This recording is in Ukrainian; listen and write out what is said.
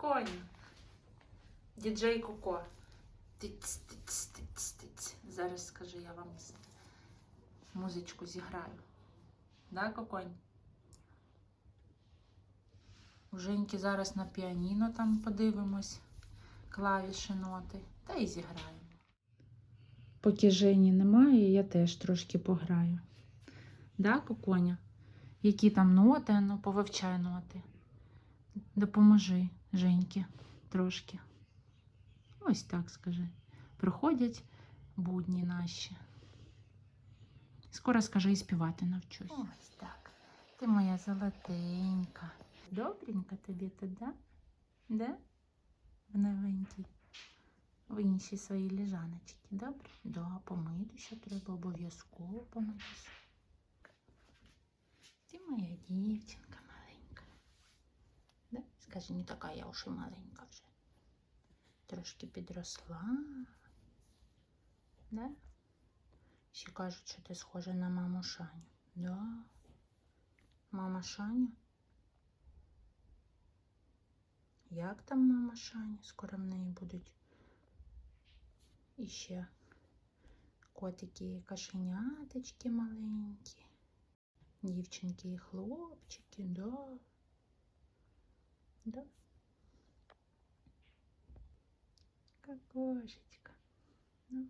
Коконя. Діджей Коко. Тиць, тиць, тиць, тиць. Зараз скажу, я вам музичку зіграю. Да, Коконь? У Женьки зараз на піаніно там подивимось клавіші ноти та й зіграємо. Поки Жені немає, я теж трошки пограю. Да, Коконя? Які там ноти? Ну, повивчай ноти. Допоможи Женьки трошки. Ось так скажи. Приходять будні наші. Скоро скажи і співати навчусь. Ось так. Ти моя золотенька. Добренько тобі тут, да? Да? В новенькій. В іншій своїй лежаночці, добре? Да, помитися треба обов'язково помитися. Ти моя дівчинка? Скажи, не така я уж і маленька вже. Трошки підросла. Да? Ще кажуть, що ти схожа на маму Шаню. Да. Мама Шаня? Як там мама Шаня? Скоро в неї будуть іще котики, кошеняточки маленькі. Дівчинки і хлопчики, да да? Кокошечка. Ну.